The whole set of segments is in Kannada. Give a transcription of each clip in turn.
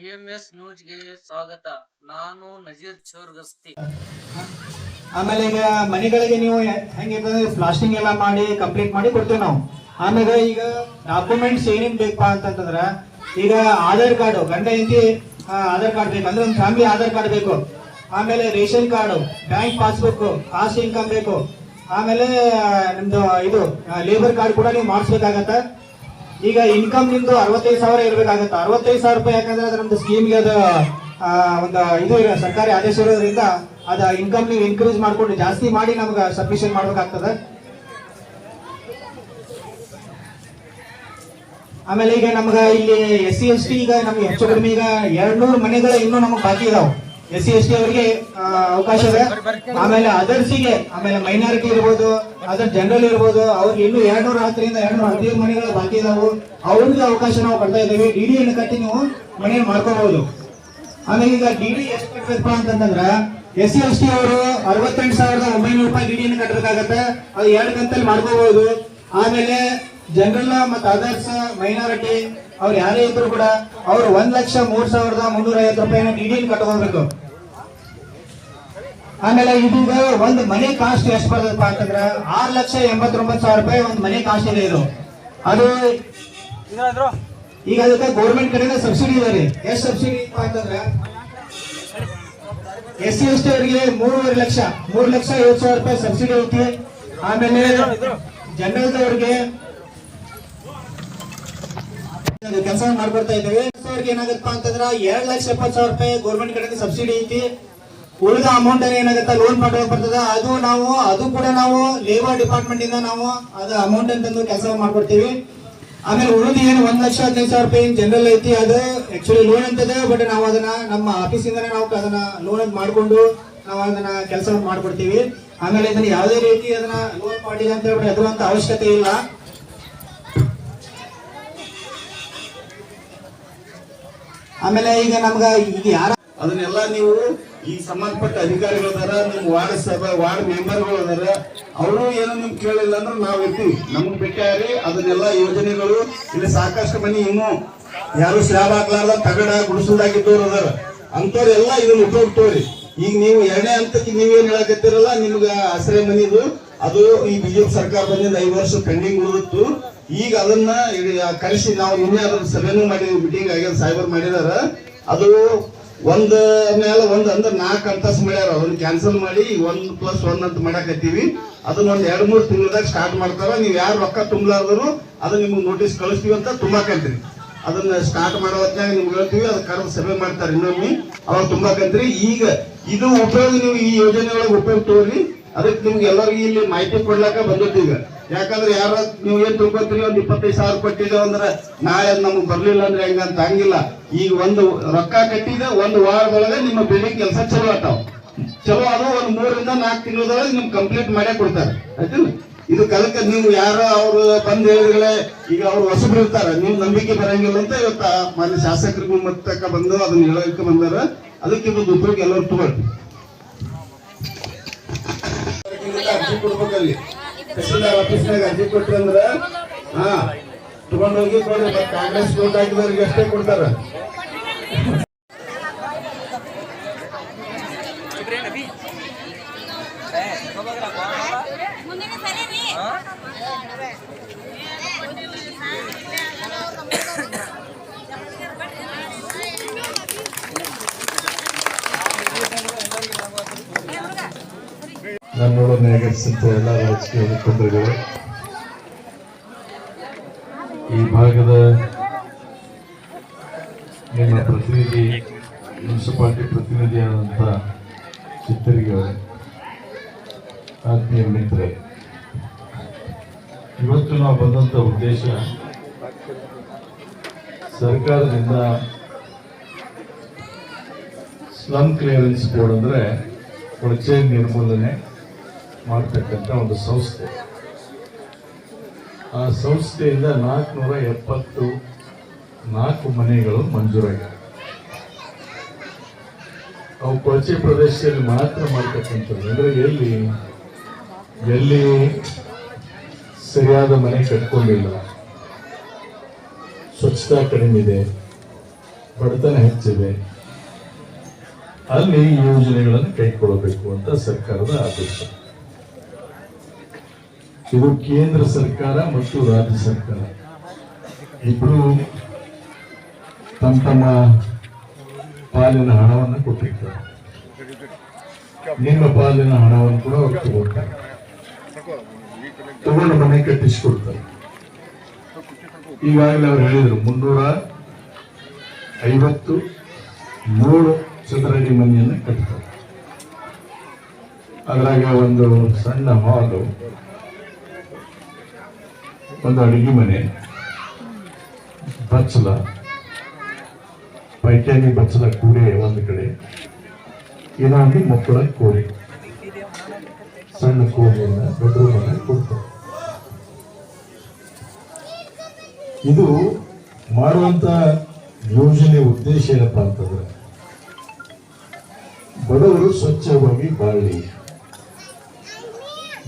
ಟಿಎಂಎಸ್ ನ್ಯೂಸ್ಗೆ ಸ್ವಾಗತ. ನಾನು ನಜೀರ್ ಚೋರ್ಗಸ್ತಿ. ಆಮೇಲೆ ಈಗ ಮನೆಗಳಿಗೆ ನೀವು ಹೆಂಗಿರ್ತದೆ ಫ್ಲಾಸ್ಟಿಂಗ್ ಎಲ್ಲ ಮಾಡಿ ಕಂಪ್ಲೀಟ್ ಮಾಡಿ ಕೊಡ್ತೇವೆ ನಾವು. ಆಮೇಲೆ ಈಗ ಡಾಕ್ಯುಮೆಂಟ್ಸ್ ಏನೇನ್ ಬೇಕಪ್ಪ ಅಂತಂತಂದ್ರ, ಈಗ ಆಧಾರ್ ಕಾರ್ಡ್, ಗಂಡ, ಹೆಂಡತಿ ಆಧಾರ್ ಕಾರ್ಡ್ ಬೇಕು. ಅಂದ್ರೆ ಒಂದು ಫ್ಯಾಮಿಲಿ ಆಧಾರ್ ಕಾರ್ಡ್ ಬೇಕು. ಆಮೇಲೆ ration card, bank passbook caste income ಬೇಕು. ಆಮೇಲೆ ನಿಮ್ದು ಇದು ಲೇಬರ್ ಕಾರ್ಡ್ ಕೂಡ ನೀವು ಮಾಡಿಸ್ಬೇಕಾಗತ್ತ. ಈಗ ಇನ್ಕಮ್ ನಿಮ್ದು ಅರವತ್ತೈದು ಸಾವಿರ ಇರಬೇಕಾಗತ್ತೆ. ಅರವತ್ತೈದು ಸಾವಿರ ರೂಪಾಯಿ ಯಾಕಂದ್ರೆ ಅದು ನಮ್ದು ಸ್ಕೀಮ್ಗೆ ಅದು ಒಂದು ಇದು ಸರ್ಕಾರಿ ಆದೇಶ ಇರೋದ್ರಿಂದ ಅದ ಇನ್ಕಮ್ ನೀವು ಇನ್ಕ್ರೀಸ್ ಮಾಡ್ಕೊಂಡು ಜಾಸ್ತಿ ಮಾಡಿ ನಮ್ಗೆ ಸಬ್ಮಿಷನ್ ಮಾಡ್ಬೇಕಾಗ್ತದೆ. ಆಮೇಲೆ ಈಗ ನಮ್ಗ ಇಲ್ಲಿ ಎಸ್ ಸಿ ಎಸ್ ಟಿ ಈಗ ನಮ್ಗೆ ಹೆಚ್ಚು ಕಡಿಮೆ ಈಗ ಎರಡ್ನೂರು ಮನೆಗಳ ಇನ್ನೂ ನಮಗೆ ಬಾಕಿ ಇದಾವೆ. ಎಸ್ ಸಿ ಎಸ್ ಟಿ ಅವರಿಗೆ ಅವಕಾಶ ಇದೆ. ಆಮೇಲೆ ಅದರ್ಸಿಗೆ ಆಮೇಲೆ ಮೈನಾರಿಟಿ ಇರ್ಬೋದು ಅದರ್ ಜನರಲ್ ಇರ್ಬೋದು, ಅವ್ರಿಗೆ ಇನ್ನೂ ಎರಡ್ನೂರ ಹತ್ತರಿಂದ ಎರಡ್ನೂರ ಹದಿನೈದು ಮನೆಗಳು ಬಾಕಿ ಇದಾವೆ. ಅವ್ರಿಗೆ ಅವಕಾಶ ನಾವು ಕೊಡ್ತಾ ಇದ್ದೇವೆ. ಡಿ ಡಿ ಅನ್ನು ಕಟ್ಟಿ ನೀವು ಮನೆಯನ್ನು ಮಾಡ್ಕೋಬಹುದು ಆಮೇಲೆ ಈಗ ಡಿ ಡಿ ಎಷ್ಟು ಕಟ್ಟಬೇಕಪ್ಪ ಅಂತಂದ್ರ, ಎಸ್ ಸಿ ಎಸ್ ಟಿ ಅವರು ಅರವತ್ತೆಂಟು ಸಾವಿರದ ಒಂಬೈನೂರು ರೂಪಾಯಿ ಡಿಡಿಯನ್ನು ಕಟ್ಟಬೇಕಾಗತ್ತೆ ಅದು ಎರಡು ಕಂತಲ್ಲಿ ಮಾಡ್ಕೋಬಹುದು ಆಮೇಲೆ ಜನರಲ್ ಮತ್ತು ಅದರ್ಸ್ ಮೈನಾರಿಟಿ ಅವ್ರು ಯಾರೇ ಇದ್ರು ಕೂಡ, ಅವ್ರು ಒಂದ್ ಲಕ್ಷ ಮೂರ್ ಸಾವಿರದ ಮುನ್ನೂರ ಐವತ್ತು ರೂಪಾಯಿನ ಡಿ ಡಿಯನ್ನು ಕಟ್ಕೋಬೇಕು ಆಮೇಲೆ ಇದೀಗ ಒಂದು ಮನೆ ಕಾಸ್ಟ್ ಎಷ್ಟು ಬರ್ತದಪ್ಪ ಅಂತಂದ್ರೆ ಆರ್ ಲಕ್ಷ ಎಂಬತ್ತೊಂಬತ್ತು ಸಾವಿರ ರೂಪಾಯಿ ಒಂದು ಮನೆ ಕಾಸ್ಟ್ ಇದೆ ಇದು. ಅದು ಈಗ ಅದಕ್ಕೆ ಗೌರ್ಮೆಂಟ್ ಕಡೆಯಿಂದ ಸಬ್ಸಿಡಿ ಇದೆ ರೀ. ಎಷ್ಟು ಸಬ್ಸಿಡಿ ಇತ್ತು ಅಂತಂದ್ರೆ? ಎಸ್ ಸಿ ಎಸ್ ಟಿ ಅವರಿಗೆ ಮೂರುವರೆ ಲಕ್ಷ ಮೂರು ಲಕ್ಷ ಐವತ್ತು ಸಾವಿರ ರೂಪಾಯಿ ಸಬ್ಸಿಡಿ ಐತಿ. ಆಮೇಲೆ ಜನರಲ್ದವ್ರಿಗೆ ಕೆಲಸ ಮಾಡ್ಕೊಡ್ತಾ ಇದ್ದೀವಿ. ಅವ್ರಿಗೆ ಏನಾಗತ್ತಪ್ಪ ಅಂತಂದ್ರೆ ಎರಡ್ ಲಕ್ಷ ಎಪ್ಪತ್ತು ಸಾವಿರ ರೂಪಾಯಿ ಗೌರ್ಮೆಂಟ್ ಕಡೆಯಿಂದ ಸಬ್ಸಿಡಿ ಐತಿ. ಉಳಿದ ಅಮೌಂಟ್ ಏನಾಗುತ್ತೆ? ಲೋನ್ ಮಾಡೋಕೆ ಬರ್ತದೆ? ಅದು ನಾವು, ಅದು ಕೂಡ ನಾವು ಲೇಬರ್ ಡಿಪಾರ್ಟ್ಮೆಂಟ್ ಇಂದ ನಾವು ಅದು ಅಮೌಂಟ್ ಅಂತಂದು ಕೆಲಸ ಮಾಡ್ಕೊಡ್ತೀವಿ. ಆಮೇಲೆ ಉಳಿದ ಏನು ಒಂದ್ ಲಕ್ಷ ಹದಿನೈದು ಸಾವಿರ ರೂಪಾಯಿ ಜನರಲ್ ಐತಿ, ಅದು ಆಕ್ಚುಲಿ ಲೋನ್ ಅಂತದೆ ಬಟ್ ನಾವು ಅದನ್ನ ನಮ್ಮ ಆಫೀಸ್ ಇಂದಾನೆ ನಾವು ಅದನ್ನ ಲೋನ್ ಅಂತ ಮಾಡ್ಕೊಂಡು ನಾವು ಅದನ್ನ ಕೆಲಸ ಮಾಡ್ಕೊಡ್ತೀವಿ. ಆಮೇಲೆ ಇದನ್ನ ಯಾವುದೇ ರೀತಿ ಅದನ್ನ ಲೋನ್ ಮಾಡಿಲ್ಲ ಅಂತ ಹೇಳ್ಬಿಟ್ಟು ಹೆದರುವಂತ ಅವಶ್ಯಕತೆ ಇಲ್ಲ. ಆಮೇಲೆ ಈಗ ನಮ್ಗ ಈಗ ಯಾರ ಅದನ್ನೆಲ್ಲ ನೀವು ಈ ಸಂಬಂಧಪಟ್ಟ ಅಧಿಕಾರಿಗಳು ಅದಾರ, ನಿಮ್ ವಾರ್ಡ್ ಸಭಾ, ವಾರ್ಡ್ ಮೆಂಬರ್ಗಳು ಅದಾರ, ಅವರು ಏನೋ ನಿಮ್ ಕೇಳಿಲ್ಲ ಅಂದ್ರೆ ನಾವು ಇರ್ತೀವಿ. ನಮ್ಗೆ ಬಿಟ್ಟಾರಿ ಅದನ್ನೆಲ್ಲ ಯೋಜನೆಗಳು, ಇಲ್ಲಿ ಸಾಕಷ್ಟು ಮನೆ ಇನ್ನು ಯಾರು ಸ್ಲ್ಯಾಬ್ ಹಾಕ್ಲಾರ್ದ, ತಗಡ ಗುಡಿಸಲ್ದಾಗಿದ್ದವ್ರು ಅದಾರ. ಅಂಥವ್ರೆಲ್ಲ ಇದನ್ನ ಉಪಯೋಗ ತೋರಿ ಈಗ ನೀವು ಎರಡನೇ ಹಂತಕ್ಕೆ ನೀವೇನ್ ಹೇಳಕತ್ತಿರಲ್ಲ, ನಿಮ್ಗೆ ಆಶ್ರಯ ಮನಿದು ಅದು ಈ ಬಿಜೆಪಿ ಸರ್ಕಾರ ಬಂದಿಂದ ಐದು ವರ್ಷ ಪೆಂಡಿಂಗ್ ಉಳಿದಿತ್ತು. ಈಗ ಅದನ್ನ ಕರೆಸಿ, ನಾವು ನಿನ್ನೆ ಅದ್ರ ಸಭೆನೂ ಮಾಡಿದ್ವಿ ಮೀಟಿಂಗ್ ಆಗ್ಯದ ಸಾಹೇಬರ್ ಮಾಡಿದಾರ. ಅದು ಒಂದ್ ಮೇಲೆ ಒಂದ್ ಅಂದ್ರೆ ನಾಲ್ಕು ಅಂತಸ್ ಮಾಡ್ಯಾರ. ಅದನ್ನ ಕ್ಯಾನ್ಸಲ್ ಮಾಡಿ ಒಂದ್ ಪ್ಲಸ್ ಒನ್ ಅಂತ ಮಾಡಕತ್ತೀವಿ. ಅದನ್ನ ಒಂದ್ ಎರಡ್ ಮೂರ್ ತಿಂಗಳದಾಗ ಸ್ಟಾರ್ಟ್ ಮಾಡ್ತಾರ. ನೀವ್ ಯಾರು ರೊಕ್ಕ ತುಂಬಲಾರ್ದರು ಅದನ್ನ ನಿಮ್ಗೆ ನೋಟಿಸ್ ಕಳಿಸ್ತೀವಿ ಅಂತ ತುಂಬಾಕಂತ್ರಿ. ಅದನ್ನ ಸ್ಟಾರ್ಟ್ ಮಾಡೋ ಹೊತ್ನಾಗ ನಿಮ್ಗೆ ಹೇಳ್ತೀವಿ, ಅದ್ ಕರೆದ ಸಭೆ ಮಾಡ್ತಾರೆ ಇನ್ನೊಮ್ಮೆ. ಅವಾಗ ತುಂಬಾಕಂತ್ರಿ. ಈಗ ಇದು ಉಪಯೋಗ ನೀವು ಈ ಯೋಜನೆ ಒಳಗೆ ಉಪಯೋಗ ತೋರಿ ಅದಕ್ಕೆ ನಿಮ್ಗೆ ಎಲ್ಲರಿಗೂ ಇಲ್ಲಿ ಮಾಹಿತಿ ಕೊಡ್ಲಾಕ ಈಗ. ಯಾಕಂದ್ರೆ ಯಾರ ನೀವು ಏನ್ ತಿಳ್ಕೊತೀರಿ? ಒಂದ್ ಇಪ್ಪತ್ತೈದು ಸಾವಿರ ಕೊಟ್ಟಿದ್ದೇವೆ ಅಂದ್ರೆ ನಾಳೆ ನಮ್ಗೆ ಬರಲಿಲ್ಲ ಅಂದ್ರೆ ಹೆಂಗಂತ ಹಂಗಿಲ್ಲ. ಈಗ ಒಂದು ರೊಕ್ಕ ಕಟ್ಟಿದ, ಒಂದು ವಾರದೊಳಗೆ ನಿಮ್ಮ ಬಿಲ್ಡಿಂಗ್ ಕೆಲಸ ಚಲೋ ಆತಾವ ಚಲೋ ಅದು ಒಂದ್ ಮೂರಿಂದ ನಾಲ್ಕು ತಿಂಗಳದೊಳಗೆ ನಿಮ್ಗೆ ಕಂಪ್ಲೀಟ್ ಮಾಡೇ ಕೊಡ್ತಾರೆ. ಆಯ್ತಿಲ್ಲ ಇದು ಕಲಕ ನೀವು ಯಾರೋ ಅವ್ರು ಬಂದ್ ಹೇಳಿದ್ರೆ ಈಗ ಅವ್ರು ಹೊಸಬ್ರು ಇರ್ತಾರೆ. ನೀವು ನಂಬಿಕೆ ಬರಂಗಿಲ್ಲ ಅಂತ ಇವತ್ತ ಮಾನ್ಯ ಶಾಸಕರಿಗೂ ಮತ್ತಕ್ಕ ಬಂದು ಅದನ್ನ ಹೇಳಕ್ಕೆ ಬಂದಾರ. ಅದಕ್ಕೆ ಇದು ಉಪಯೋಗ ಎಲ್ಲರೂ ತಗೊಳ್ಳಿ. ಅರ್ಜಿ ಕೊಡ್ಬೇಕಲ್ಲಿ ತಹಸೀಲ್ದಾರ್ ಆಫೀಸ್ನಾಗ ಅರ್ಜಿ ಕೊಟ್ರಿ ಅಂದ್ರ, ಹಾ, ತಗೊಂಡೋಗಿ ಕೊಡ್ರಿ ಕಾಂಗ್ರೆಸ್ ವೋಟ್ ಹಾಕಿದವ್ರಿಗೆ ಅಷ್ಟೇ ಕೊಡ್ತಾರ. ಆಗಮಿಸಿದಂತ ಎಲ್ಲ ರಾಜಕೀಯ ಮುಖಂಡರುಗಳು ಈ ಭಾಗದ ನಿಮ್ಮ ಪ್ರತಿನಿಧಿ ಮುನ್ಸಿಪಾಲಿಟಿ ಪ್ರತಿನಿಧಿಯಾದಂಥ ಚಿತ್ತರಿಗೆ ಆತ್ಮೀಯ ಮಿತ್ರ ಇವತ್ತು ನಾವು ಬಂದಂಥ ಉದ್ದೇಶ ಸರ್ಕಾರದಿಂದ ಸ್ಲಮ್ ಕ್ಲಿಯರೆನ್ಸ್ ಬೋರ್ಡ್ ಅಂದರೆ ಕೊಳಚೆ ನಿರ್ಮೂಲನೆ. ಮಾಡ್ತಕ್ಕಂಥ ಒಂದು ಸಂಸ್ಥೆ. ಆ ಸಂಸ್ಥೆಯಿಂದ ನಾಲ್ಕುನೂರ ಎಪ್ಪತ್ತು ನಾಲ್ಕು ಮನೆಗಳು ಮಂಜೂರಾಗಿವೆ. ಅವು ಕೊಳಚೆ ಪ್ರದೇಶದಲ್ಲಿ ಮಾತ್ರ ಮಾಡ್ತಕ್ಕಂಥದ್ದು. ಅಂದರೆ ಎಲ್ಲಿ? ಎಲ್ಲಿ ಸರಿಯಾದ ಮನೆ ಕಟ್ಕೊಂಡಿಲ್ಲ. ಸ್ವಚ್ಛತಾ ಕಡಿಮೆ ಇದೆ. ಬಡತನ ಹೆಚ್ಚಿದೆ. ಅಲ್ಲಿ ಯೋಜನೆಗಳನ್ನು ಕೈಗೊಳ್ಳಬೇಕು ಅಂತ ಸರ್ಕಾರದ ಆದೇಶ. ಇದು ಕೇಂದ್ರ ಸರ್ಕಾರ ಮತ್ತು ರಾಜ್ಯ ಸರ್ಕಾರ. ಇಬ್ರು ತಮ್ಮ ತಮ್ಮ ಪಾಲಿನ ಹಣವನ್ನು ಕೊಟ್ಟಿರ್ತಾರೆ. ನಿಮ್ಮ ಪಾಲಿನ ಹಣವನ್ನು ಕೂಡ ಅವ್ರು ತಗೊಳ್ತಾರೆ. ತಗೊಂಡು ಮನೆ ಕಟ್ಟಿಸಿಕೊಡ್ತಾರೆ. ಈಗಾಗಲೇ ಅವ್ರು ಹೇಳಿದ್ರು, ಮುನ್ನೂರ ಐವತ್ತು ಮೂರು ಚದರಡಿ ಮನೆಯನ್ನು ಕಟ್ತಾರೆ. ಅದ್ರಾಗ ಒಂದು ಸಣ್ಣ ಹಾಲು ಒಂದು ಅಡುಗೆ ಮನೆ. ಬಚ್ಚಲ. ಪೈಖಾನಿ ಬಚ್ಚಲ ಕೂಡೆ ಒಂದು ಕಡೆ. ಇನ್ನೊಂದು ಮಕ್ಕಳ ಕೋರಿ. ಸಣ್ಣ ಕೋರಿಯನ್ನ ಬೆಡ್ರೂಮ್ ಅನ್ನ ಕೊಡ್ತಾರೆ. ಇದು ಮಾಡುವಂತ ಯೋಜನೆ ಉದ್ದೇಶ ಏನಪ್ಪ ಅಂತಂದ್ರೆ, ಬಡವರು ಸ್ವಚ್ಛವಾಗಿ ಬಾಳಲಿ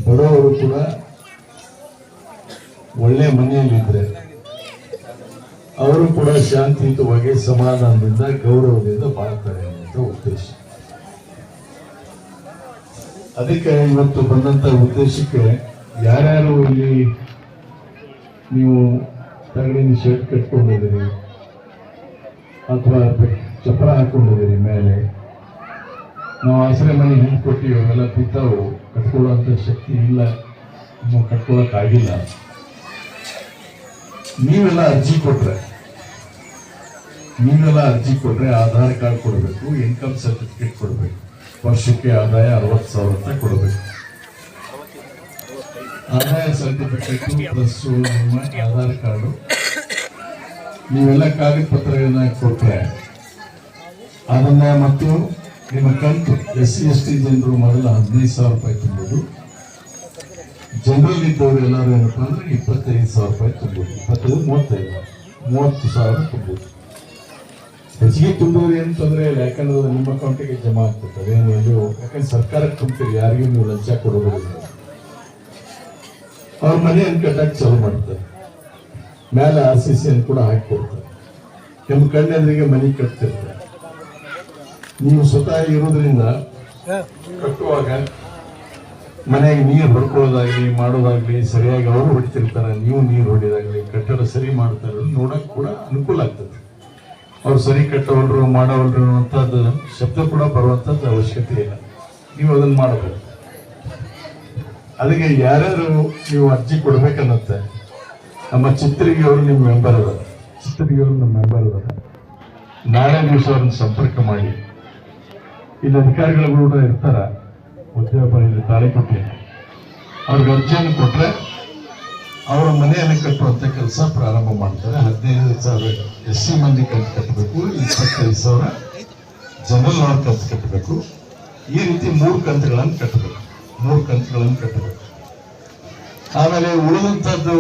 ಬಡವರು ಕೂಡ ಒಳ್ಳೆ ಮನೆಯಲ್ಲಿದ್ರೆ ಅವರು ಕೂಡ ಶಾಂತಿಯುತವಾಗಿ ಸಮಾಧಾನದಿಂದ ಗೌರವದಿಂದ ಬಾಳ್ತಾರೆ ಅನ್ನುವಂಥ ಉದ್ದೇಶ. ಅದಕ್ಕೆ ಇವತ್ತು ಬಂದಂತ ಉದ್ದೇಶಕ್ಕೆ ಯಾರ್ಯಾರು ಇಲ್ಲಿ ನೀವು ತಗಡಿನ ಶರ್ಟ್ ಕಟ್ಕೊಂಡಿದ್ದೀರಿ ಅಥವಾ ಚಪ್ಪರ ಹಾಕೊಂಡಿದ್ದೀರಿ ಮೇಲೆ? ನಾವು ಆಸರೆ ಮನೆ ಹಿಂದೆ ಕೊಟ್ಟಿವಿ, ಅವೆಲ್ಲ ಬಿದ್ದಾವು. ಶಕ್ತಿ ಇಲ್ಲ. ನಾವು ಕಟ್ಕೊಳಕ್ ಆಗಿಲ್ಲ ನೀವೆಲ್ಲ ಅರ್ಜಿ ಕೊಟ್ರೆ. ನೀವೆಲ್ಲ ಅರ್ಜಿ ಕೊಟ್ರೆ ಆಧಾರ್ ಕಾರ್ಡ್ ಕೊಡಬೇಕು, ಇನ್ಕಮ್ ಸರ್ಟಿಫಿಕೇಟ್ ಕೊಡಬೇಕು. ವರ್ಷಕ್ಕೆ ಆದಾಯ ಅರವತ್ತು ಸಾವಿರ ರೂಪಾಯಿ ಕೊಡಬೇಕು. ಆದಾಯ ಸರ್ಟಿಫಿಕೇಟ್ ಪ್ಲಸ್ ನಿಮ್ಮ ಆಧಾರ್ ಕಾರ್ಡು. ನೀವೆಲ್ಲ ಕಾಗದ ಪತ್ರಗಳನ್ನ ಕೊಟ್ರೆ ಅದನ್ನ ಮತ್ತು ನಿಮ್ಮ ಕಂತು ಎಸ್ ಸಿ ಎಸ್ ಟಿ ಜನರು ಮೊದಲ ಹದಿನೈದು ಸಾವಿರ ರೂಪಾಯಿ ತುಂಬೋದು. ಜನರಲ್ ಇದ್ದವರು ಎಲ್ಲರೂ ಏನಪ್ಪ ಅಂದ್ರೆ ಇಪ್ಪತ್ತೈದು ಸಾವಿರ ರೂಪಾಯಿ ತುಂಬೋದು. ಇಪ್ಪತ್ತೈದು ಮೂವತ್ತೈದು ಮೂವತ್ತು ಸಾವಿರ ತುಂಬೋದು. ಹೆಚ್ಚಿಗೆ ತುಂಬೋರು ಏನು ತೊಂದರೆ ಇಲ್ಲ ಯಾಕಂದ್ರೆ ನಿಮ್ಮ ಅಕೌಂಟಿಗೆ ಜಮಾ ಆಗ್ತದೆ. ಅದೇನು ಇಲ್ಲೋ ಯಾಕಂದ್ರೆ ಸರ್ಕಾರಕ್ಕೆ ತುಂಬ್ತೀರಿ ಯಾರಿಗೂ ನೀವು ಲಂಚ ಕೊಡೋದಿಲ್ಲ ಅವ್ರ ಮನೆಯನ್ನು ಕಟ್ಟಕ್ಕೆ ಚಾಲು ಮಾಡ್ತಾರೆ. ಮೇಲೆ ಆರ್ ಸಿ ಸಿಯನ್ನು ಕೂಡ ಹಾಕಿಕೊಡ್ತಾರೆ. ನಿಮ್ಮ ಕಣ್ಣೆದ್ರಿಗೆ ಮನೆ ಕಟ್ತಿರ್ತಾರೆ. ನೀವು ಸ್ವತಃ ಇರೋದ್ರಿಂದ ಕಟ್ಟುವಾಗ ಮನೆಗೆ ನೀರು ಹೊಡ್ಕೊಳ್ಳೋದಾಗ್ಲಿ, ಮಾಡೋದಾಗ್ಲಿ ಸರಿಯಾಗಿ ಅವರು ಹೊಡಿತಿರ್ತಾರೆ. ನೀವು ನೀರು ಹೊಡಿಯೋದಾಗ್ಲಿ ಕಟ್ಟಡ ಸರಿ ಮಾಡ್ತಾರೆ ನೋಡಕ್ ಕೂಡ ಅನುಕೂಲ ಆಗ್ತದೆ. ಅವ್ರು ಸರಿ ಕಟ್ಟವಲ್ರು, ಮಾಡವಲ್ರು ಅನ್ನುವಂಥದ್ದು ಶಬ್ದ ಕೂಡ ಬರುವಂಥದ್ದು ಅವಶ್ಯಕತೆ ಇಲ್ಲ. ನೀವು ಅದನ್ನ ಮಾಡಬೇಕು ಅದಕ್ಕೆ ಯಾರ್ಯಾರು ನೀವು ಅರ್ಜಿ ಕೊಡ್ಬೇಕನ್ನತ್ತೆ, ನಮ್ಮ ಚಿತ್ರಿಗೆ ಅವರು ನಿಮ್ಮ ಮೆಂಬರ್ ಅದ ಚಿತ್ರಿಗೆ ಅವರು ನಮ್ಮ ಮೆಂಬರ್ ಅದ ನಾಳೆ ದಿವಸ ಅವ್ರನ್ನ ಸಂಪರ್ಕ ಮಾಡಿ. ಇಲ್ಲಿ ಅಧಿಕಾರಿಗಳು ಕೂಡ ಇರ್ತಾರ. ಉದ್ಯೋಗ ಇಲ್ಲಿ ತಾಳಿಕೊಟ್ಟಿ ಅವ್ರಿಗೆ ಅರ್ಜಿಯನ್ನು ಕೊಟ್ಟರೆ ಅವರ ಮನೆಯಲ್ಲಿ ಕಟ್ಟುವಂಥ ಕೆಲಸ ಪ್ರಾರಂಭ ಮಾಡ್ತಾರೆ. ಹದಿನೈದು ಸಾವಿರ ಎಸ್ ಸಿ ಮಂದಿ ಕಂತು ಕಟ್ಟಬೇಕು, ಇಪ್ಪತ್ತೈದು ಸಾವಿರ ಜನರಲ್ ಅವ್ರ ಕಂತು ಕಟ್ಟಬೇಕು. ಈ ರೀತಿ ಮೂರು ಕಂತುಗಳನ್ನು ಕಟ್ಟಬೇಕು, ಮೂರು ಕಂತುಗಳನ್ನು ಕಟ್ಟಬೇಕು. ಆಮೇಲೆ ಉಳಿದಂಥದ್ದು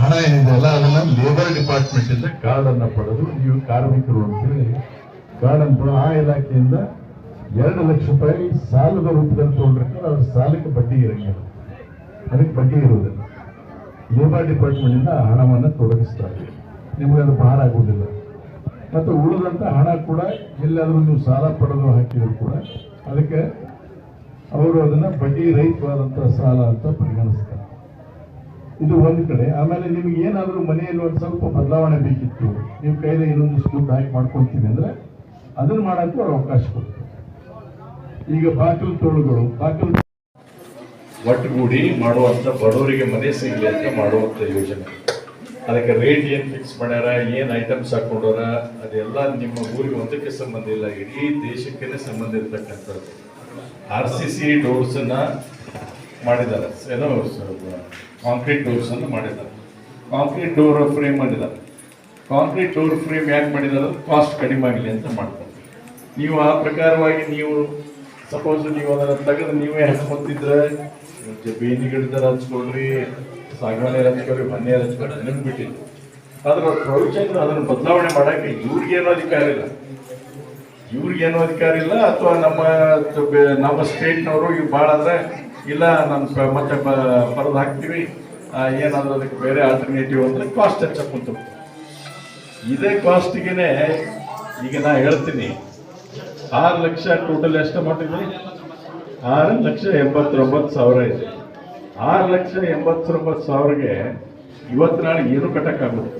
ಹಣ ಏನಿದೆ ಅಲ್ಲ, ಅದನ್ನ ಲೇಬರ್ ಡಿಪಾರ್ಟ್ಮೆಂಟ್ ಇಂದ ಕಾರ್ಡ್ ಪಡೆದು, ನೀವು ಕಾರ್ಮಿಕರು ಅಂತೇಳಿ ಕಾರ್ಡನ್ನು ಆ ಇಲಾಖೆಯಿಂದ ಎರಡು ಲಕ್ಷ ರೂಪಾಯಿ ಸಾಲದ ರೂಪದಲ್ಲಿ ತಗೊಂಡಿರ್ತಾರೆ ಅದ್ರ ಸಾಲಕ್ಕೆ ಬಡ್ಡಿ ಇರಂಗಿಲ್ಲ ಅದಕ್ಕೆ ಬಡ್ಡಿ ಇರುವುದಿಲ್ಲ ಲೇಬರ್ ಡಿಪಾರ್ಟ್ಮೆಂಟ್ ಇಂದ ಹಣವನ್ನು ತೊಡಗಿಸ್ತಾರೆ. ನಿಮಗೆ ಅದು ಭಾರ ಆಗುವುದಿಲ್ಲ ಮತ್ತು ಉಳಿದಂತ ಹಣ ಕೂಡ ಎಲ್ಲಾದರೂ ನೀವು ಸಾಲ ಪಡೆದು ಹಾಕಿದ್ರು ಕೂಡ ಅದಕ್ಕೆ ಅವರು ಅದನ್ನ ಬಡ್ಡಿ ರಹಿತವಾದಂತಹ ಸಾಲ ಅಂತ ಪರಿಗಣಿಸ್ತಾರೆ. ಇದು ಒಂದು ಕಡೆ. ಆಮೇಲೆ ನಿಮ್ಗೆ ಏನಾದರೂ ಮನೆಯಲ್ಲಿ ಒಂದು ಸ್ವಲ್ಪ ಬದಲಾವಣೆ ಬೇಕಿತ್ತು. ನೀವು ಕೈಲಿ ಇನ್ನೊಂದು ಸ್ಕೂಲ್ ಹಾಕಿ ಮಾಡ್ಕೊಳ್ತೀವಿ ಅಂದ್ರೆ ಅದನ್ನ ಮಾಡೋಕ್ಕೂ ಅವ್ರು ಅವಕಾಶ ಕೊಡ್ತಾರೆ. ಈಗ ಬಾಗಿಲು ತೋಳುಗಳು ಬಾಗಿಲು ಒಟ್ಟುಗೂಡಿ ಮಾಡುವಂತ ಬಡವರಿಗೆ ಮನೆ ಸಿಗಲಿ ಅಂತ ಮಾಡುವಂತ ಯೋಜನೆ. ಅದಕ್ಕೆ ರೇಟ್ ಏನ್ ಫಿಕ್ಸ್ ಮಾಡ್ಯಾರ, ಏನ್ ಐಟಮ್ಸ್ ಹಾಕೊಂಡಾರ ಅದೆಲ್ಲ ನಿಮ್ಮ ಊರಿಗೆ ಒಂದಕ್ಕೆ ಸಂಬಂಧ ಇಲ್ಲ, ಇಡೀ ದೇಶಕ್ಕೆ ಸಂಬಂಧ ಇರತಕ್ಕಂಥದ್ದು. ಆರ್ ಸಿ ಸಿ ಡೋರ್ಸ್ ಅನ್ನ ಮಾಡಿದ್ದಾರೆ. ಏನೋ ಕಾಂಕ್ರೀಟ್ ಡೋರ್ಸ್ ಅನ್ನು ಮಾಡಿದ್ದಾರೆ. ಕಾಂಕ್ರೀಟ್ ಡೋರ್ ಫ್ರೇಮ್ ಮಾಡಿದ್ದಾರೆ. ಕಾಂಕ್ರೀಟ್ ಡೋರ್ ಫ್ರೇಮ್ ಯಾಕೆ ಮಾಡಿದಾರ ಕಾಸ್ಟ್ ಕಡಿಮೆ ಆಗಲಿ ಅಂತ ಮಾಡ್ತಾರೆ. ನೀವು ಆ ಪ್ರಕಾರವಾಗಿ ನೀವು ಸಪೋಸ್ ನೀವು ಅದನ್ನ ತೆಗೆದು ನೀವೇ ಹಚ್ಕೊತಿದ್ರೆ ಬೇನಿ ಗಿಡದ ಹಚ್ಕೊಳ್ರಿ ಸಾಗಣೆ ಹಚ್ಕೊಳ್ರಿ ಮನೆ ಹಚ್ಕೊಳ್ರಿ ನಿಮ್ಗೆ ಬಿಟ್ಟಿದ್ದು ಆದ್ರೆ ಪ್ರೊವಿಷನ್ ಅದನ್ನ ಬದಲಾವಣೆ ಮಾಡಕ್ಕೆ ಇವ್ರಿಗೇನು ಅಧಿಕಾರ ಇಲ್ಲ. ಇವ್ರಿಗೇನು ಅಧಿಕಾರ ಇಲ್ಲ, ಅಥವಾ ನಮ್ಮ ನಮ್ಮ ಸ್ಟೇಟ್ನವರು ಇವು ಭಾಳ ಅಂದ್ರೆ, ಇಲ್ಲ ಪ- ಮತ್ತೆ ಬರೆದು ಹಾಕ್ತೀವಿ ಏನಾದ್ರೂ ಅದಕ್ಕೆ ಬೇರೆ ಆಲ್ಟರ್ನೇಟಿವ್ ಅಂದ್ರೆ ಕಾಸ್ಟ್ ಹೆಚ್ಚಕ್ ಕುಂತು. ಇದೇ ಕಾಸ್ಟ್ಗೆನೆ ಈಗ ನಾ ಹೇಳ್ತೀನಿ. ಆರು ಲಕ್ಷ ಟೋಟಲ್ ಎಷ್ಟು ಅಮೌಂಟ್ ಇದೆ? ಆರು ಲಕ್ಷ ಎಂಬತ್ತೊಂಬತ್ತು ಸಾವಿರ ಇದೆ. ಆರು ಲಕ್ಷ ಎಂಬತ್ತೊಂಬತ್ತು ಸಾವಿರಗೆ ಇವತ್ತು ನಾಳೆ ಏನು ಕಟ್ಟಕ್ಕಾಗೋದು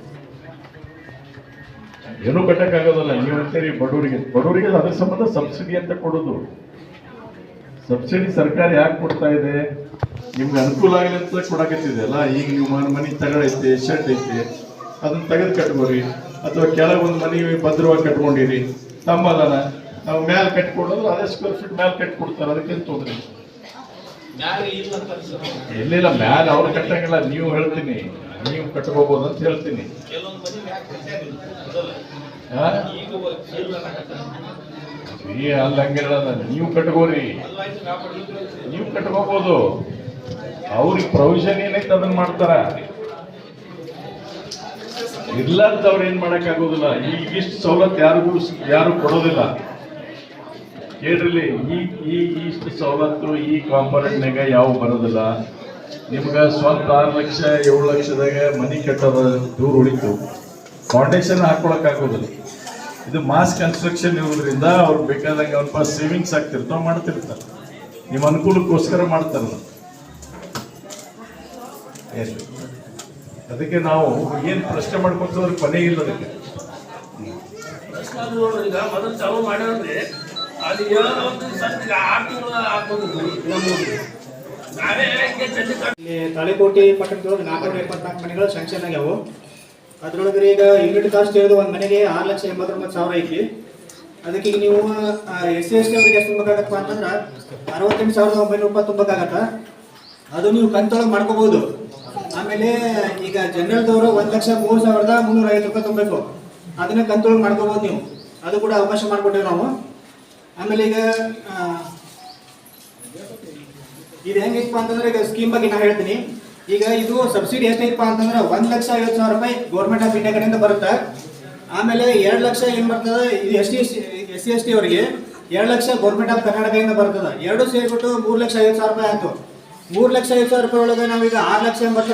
ಏನು ಕಟ್ಟಕ್ಕಾಗೋದಲ್ಲ ನೀವು ಅಂತೀರಿ ಬಡವರಿಗೆ. ಬಡವರಿಗೆ ಅದ್ರ ಸಂಬಂಧ ಸಬ್ಸಿಡಿ ಅಂತ ಕೊಡೋದು. ಸಬ್ಸಿಡಿ ಸರ್ಕಾರ ಯಾಕೆ ಕೊಡ್ತಾ ಇದೆ? ನಿಮ್ಗೆ ಅನುಕೂಲ ಆಗಲಿ ಅಂತ ಕೊಡಕತ್ತಿದೆ ಅಲ್ಲ? ಈಗ ನೀವು ಮನೆ ತಗೊಳೈತೆ ಶೆಡ್ ಐತೆ, ಅದನ್ನ ತೆಗೆದು ಕಟ್ಕೋರಿ ಅಥವಾ ಒಂದು ಮನೆ ಭದ್ರವಾಗಿ ಕಟ್ಕೊಂಡಿರಿ. ತಮ್ಮಲ್ಲನ ನಾವು ಮ್ಯಾಲ್ ಕಟ್ಕೊಡೋದು ಅದೇ ಸ್ಕ್ವೇರ್ ಫೀಟ್ ಮ್ಯಾಲ್ ಕಟ್ಕೊಡ್ತಾರೆ ಅದಕ್ಕೆ ತೊಂದ್ರೆ ಇಲ್ಲಿಲ್ಲ ಮ್ಯಾಲ್ ಅವ್ರು ಕಟ್ಟಂಗಿಲ್ಲ ನೀವು ಹೇಳ್ತೀನಿ. ನೀವು ಕಟ್ಕೋಬಹುದು ಅಂತ ಹೇಳ್ತೀನಿ? ಈ ಅಲ್ಲ ನೀವು ಕಟ್ಕೋರಿ. ನೀವು ಕಟ್ಕೋಬಹುದು ಅವ್ರಿಗೆ ಪ್ರೊವಿಷನ್ ಏನೈತೆ ಅದನ್ನ ಮಾಡ್ತಾರ? ಇಲ್ಲ ಅಂತ ಅವ್ರು ಏನ್ ಮಾಡಕ್ ಆಗೋದಿಲ್ಲ ಈ ಇಷ್ಟು ಸವಲತ್ತು ಯಾರಿಗೂ ಯಾರು ಕೊಡೋದಿಲ್ಲ. ಕೇಳ್ರಿ ಈ ಈ ಇಷ್ಟು ಸವಲತ್ತು, ಈ ಕಾಂಪೌಂಡ್ನಾಗ ಯಾವ ಬರೋದಿಲ್ಲ. ನಿಮ್ಗೆ ಸ್ವಂತ ಆರು ಲಕ್ಷ, ಏಳು ಲಕ್ಷದಾಗ ಮನಿ ಕಟ್ಟೋದ ದೂರ ಉಳಿತು. ಫೌಂಡೇಶನ್ ಹಾಕೊಳಕ್ ಆಗೋದಿಲ್ಲ. ಇದು ಮಾಸ್ ಕನ್ಸ್ಟ್ರಕ್ಷನ್ ಇರೋದ್ರಿಂದ ಅವ್ರು ಬೇಕಾದಂಗೆ ಅವ್ರ ಸೇವಿಂಗ್ಸ್ ಆಗ್ತಿರ್ತಾವೆ ಮಾಡ್ತಿರ್ತಾರೆ. ನಿಮ್ಮ ಅನುಕೂಲಕ್ಕೋಸ್ಕರ ಮಾಡ್ತಾರ ಅದಕ್ಕೆ ನಾವು ಏನು ಪ್ರಶ್ನೆ ಮಾಡ್ಕೊಂತಂದ್ರೆ ಕೊನೆ ಇಲ್ಲ ಅದಕ್ಕೆ. ಅದು ಇಲ್ಲಿ ಪಟ್ಟಣದೊಳಗೆ ನಾಲ್ಕುನೂರ ಎಪ್ಪತ್ನಾಲ್ಕು ಮನೆಗಳು ಸ್ಯಾಂಕ್ಷನ್ ಆಗ್ಯಾವು. ಅದ್ರೊಳಗೆ ಈಗ ಯೂನಿಟ್ ಕಾಸ್ಟ್ ಇರೋದು ಒಂದು ಮನೆಗೆ ಆರು ಲಕ್ಷ ಎಂಬತ್ತೊಂಬತ್ತು ಸಾವಿರ ಐತಿ. ಅದಕ್ಕೆ ಈಗ ನೀವು ಎಸ್ ಸಿ ಎಸ್ ಟಿ ಅವ್ರಿಗೆ ಎಷ್ಟು ತುಂಬಬೇಕಾಗತ್ತಪ್ಪ ಅಂತಂದ್ರೆ ಅರವತ್ತೆಂಟು ಸಾವಿರದ ಒಂಬೈನೂರ ರೂಪಾಯಿ ತುಂಬಬೇಕಾಗತ್ತೆ ಅದು ನೀವು ಕಂತೊಳಗೆ ಮಾಡ್ಕೋಬಹುದು ಆಮೇಲೆ ಈಗ ಜನರಲ್ದವರು ಒಂದು ಲಕ್ಷ ಮೂರು ಸಾವಿರದ ಮುನ್ನೂರ ಐವತ್ತು ರೂಪಾಯಿ ತುಂಬಬೇಕು. ಅದನ್ನ ಕಂತೊಳಗೆ ಮಾಡ್ಕೋಬಹುದು ನೀವು. ಅದು ಕೂಡ ಅವಕಾಶ ಮಾಡಿಕೊಟ್ಟೇವೆ ನಾವು. ಆಮೇಲೆ ಈಗ ಇದು ಹೆಂಗೈತಪ್ಪ ಅಂತಂದ್ರೆ ಈಗ ಸ್ಕೀಮ್ ಬಗ್ಗೆ ನಾ ಹೇಳ್ತೀನಿ. ಈಗ ಇದು ಸಬ್ಸಿಡಿ ಎಷ್ಟೈತಪ್ಪ ಅಂತಂದ್ರೆ ಒಂದ್ ಲಕ್ಷ ಐವತ್ತು ಸಾವಿರ ರೂಪಾಯಿ ಗೌರ್ಮೆಂಟ್ ಆಫ್ ಇಂಡಿಯಾ ಕಡೆಯಿಂದ ಬರುತ್ತೆ. ಆಮೇಲೆ ಎರಡು ಲಕ್ಷ ಏನ್ ಬರ್ತದೆ? ಇದು S T, S C, S T ಅವರಿಗೆ ಎರಡು ಲಕ್ಷ ಗೌರ್ಮೆಂಟ್ ಆಫ್ ಕರ್ನಾಟಕದಿಂದ ಬರ್ತದೆ. ಎರಡು ಸೇರಿಬಿಟ್ಟು ಮೂರು ಲಕ್ಷ ಐವತ್ತು ಸಾವಿರ ರೂಪಾಯಿ ಆಯ್ತು. ಮೂರು ಲಕ್ಷ ಐವತ್ತು ಸಾವಿರ ರೂಪಾಯಿ ಒಳಗೆ ನಾವೀಗ ಆರು ಲಕ್ಷ ಎಂಬತ್ತ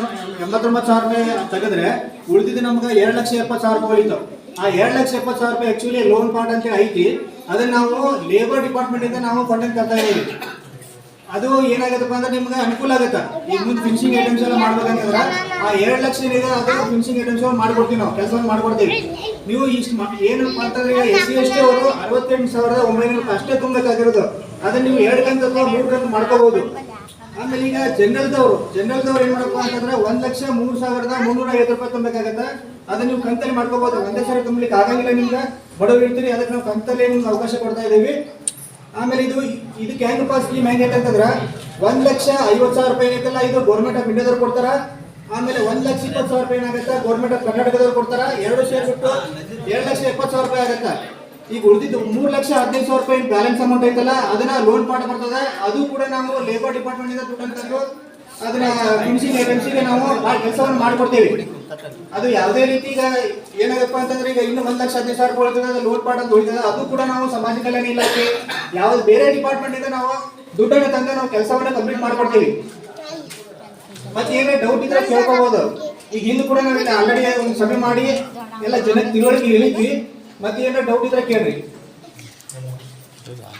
ಎಂಬತ್ತೊಂಬತ್ತು ಸಾವಿರ ರೂಪಾಯಿ ತೆಗೆದ್ರೆ ಉಳಿದಿದ್ದು ನಮ್ಗೆ ಎರಡು ಲಕ್ಷ ಎಪ್ಪತ್ತು ಸಾವಿರ ರೂಪಾಯಿ ಉಳಿತು. ಆ ಎರಡು ಲಕ್ಷ ಎಪ್ಪತ್ತು ಸಾವಿರ ರೂಪಾಯಿ ಆಕ್ಚುಲಿ ಲೋನ್ ಪಾರ್ಟ್ ಅಂತ ಐತಿ. ಅದನ್ನ ನಾವು ಲೇಬರ್ ಡಿಪಾರ್ಟ್ಮೆಂಟ್ ಇಂದ ನಾವು ಫಂಡಿಂಗ್ ತರ್ತಾ ಇದೀವಿ ಅದು ಏನಾಗತ್ತಪ್ಪ ಅಂದ್ರೆ ನಿಮ್ಗೆ ಅನುಕೂಲ ಆಗುತ್ತೆ. ಈಗ ಮುಂದೆ ಫಿನಿಶಿಂಗ್ ಐಟಮ್ಸ್ ಎಲ್ಲ ಮಾಡ್ಬೇಕಂತಂದ್ರೆ ಆ ಎರಡು ಲಕ್ಷ ಏನಿದೆ ಅದು ಫಿನಿಶಿಂಗ್ ಐಟಮ್ಸ್ ಮಾಡ್ಕೊಡ್ತೀವಿ ನಾವು ಕೆಲಸ ಮಾಡ್ಕೊಡ್ತೀವಿ. ನೀವು ಇಷ್ಟು ಏನು ಅಂತಂದ್ರೆ ಎಸ್ ಸಿ ಎಸ್ ಟಿ ಅವರು ಅರವತ್ತೆಂಟು ಸಾವಿರದ ಒಂಬೈನೂರು ಅಷ್ಟೇ ತುಂಬಬೇಕಾಗಿರೋದು. ಅದನ್ನ ನೀವು ಎರಡು ಕಂತ ಅಥವಾ ಮೂರು ಕಂತು ಮಾಡ್ಕೋಬಹುದು. ಆಮೇಲೆ ಈಗ ಜನರಲ್ದವರು, ಜನರಲ್ದವ್ರು ಏನ್ ಮಾಡಪ್ಪ ಅಂತಂದ್ರೆ ಒಂದ್ ಲಕ್ಷ ಮೂರ್ ಸಾವಿರದ ಮುನ್ನೂರ ಐವತ್ತು ರೂಪಾಯಿ ತುಂಬಬೇಕಾಗತ್ತೆ. ಅದನ್ನ ನೀವು ಕಂತಲ್ಲಿ ಮಾಡ್ಕೋಬಹುದು ಒಂದೇ ಸಾರಿ ತುಂಬಲಿಕ್ಕೆ ಆಗಂಗಿಲ್ಲ ನಿಮ್ಗೆ. ಬಡವರು ಇರ್ತೀರಿ, ಅದಕ್ಕೆ ನಾವು ಕಂತಲ್ಲಿ ನಿಮ್ಗೆ ಅವಕಾಶ ಕೊಡ್ತಾ ಇದೀವಿ ಆಮೇಲೆ ಇದು ಇದಕ್ಕೆ ಪಾಸ್ ಸ್ಕೀಮ್ ಹೆಂಗ್ ಅಂತಂದ್ರೆ, ಒಂದ್ ಲಕ್ಷ ಐವತ್ ಸಾವಿರ ರೂಪಾಯಿ ಏನೈತಲ್ಲ, ಇದು ಗೌರ್ಮೆಂಟ್ ಆಫ್ ಇಂಡಿಯಾದವ್ರು ಕೊಡ್ತಾರ. ಆಮೇಲೆ ಒಂದ್ ಲಕ್ಷ ಇಪ್ಪತ್ತು ಸಾವಿರ ರೂಪಾಯಿ ಏನಾಗುತ್ತೆ ಗೌರ್ಮೆಂಟ್ ಆಫ್ ಕರ್ನಾಟಕದವ್ರು ಕೊಡ್ತಾರ. ಎರಡು ಸೇರ್ಬಿಟ್ಟು ಎರಡು ಲಕ್ಷ ಎಪ್ಪತ್ತು ಸಾವಿರ ರೂಪಾಯಿ ಆಗತ್ತ. ಈಗ ಉಳಿದಿದ್ದು ಮೂರ್ ಲಕ್ಷ ಹದಿನೈದು ಸಾವಿರ ರೂಪಾಯಿ ಬ್ಯಾಲೆನ್ಸ್ ಅಮೌಂಟ್ ಐತಲ್ಲ, ಅದನ್ನ ಲೋನ್ ಪಾಠ ಬರ್ತದೆ. ಅದು ಕೂಡ ನಾವು ಲೇಬರ್ ಡಿಪಾರ್ಟ್ಮೆಂಟ್ ಇಂದ ದುಡ್ಡು ತಂದು ಅದನ್ನ ಫಿನಿಶಿಂಗ್ ಏಜೆನ್ಸಿಗೆ ನಾವು ಕೆಲಸವನ್ನು ಮಾಡ್ಕೊಡ್ತೇವೆ. ಅದು ಯಾವುದೇ ರೀತಿ ಈಗ ಏನಾಗಪ್ಪ ಅಂತಂದ್ರೆ ಈಗ ಇನ್ನು ಒಂದ್ ಲಕ್ಷ ಹದಿನೈದು ಸಾವಿರ ರೂಪಾಯಿ ಲೋನ್ ಪಾಠ ಅಂತ ಉಳಿತದೆ. ಅದು ಕೂಡ ನಾವು ಸಮಾಜ ಕಲ್ಯಾಣ ಇಲಾಖೆ, ಯಾವ್ದು ಬೇರೆ ಡಿಪಾರ್ಟ್ಮೆಂಟ್ ಇಂದ ನಾವು ದುಡ್ಡನ್ನ ತಂದು ನಾವು ಕೆಲಸವನ್ನ ಕಂಪ್ಲೀಟ್ ಮಾಡ್ಕೊಡ್ತೀವಿ. ಮತ್ತೆ ಏನೇ ಡೌಟ್ ಇದ್ರೆ ಕೇಳ್ಕೋಬಹುದು ಈಗ ಹಿಂದೂ ಕೂಡ ನಾವು ಆಲ್ರೆಡಿ ಒಂದು ಸಭೆ ಮಾಡಿ, ಎಲ್ಲ ಜನಕ್ಕೆ ತಿಳುವಳಿಕೆ ಹೇಳಿದ್ವಿ. ಮತ್ತೆ ಏನಾರ ಡೌಟ್ ಇದ್ರೆ ಕೇಳ್ರಿ.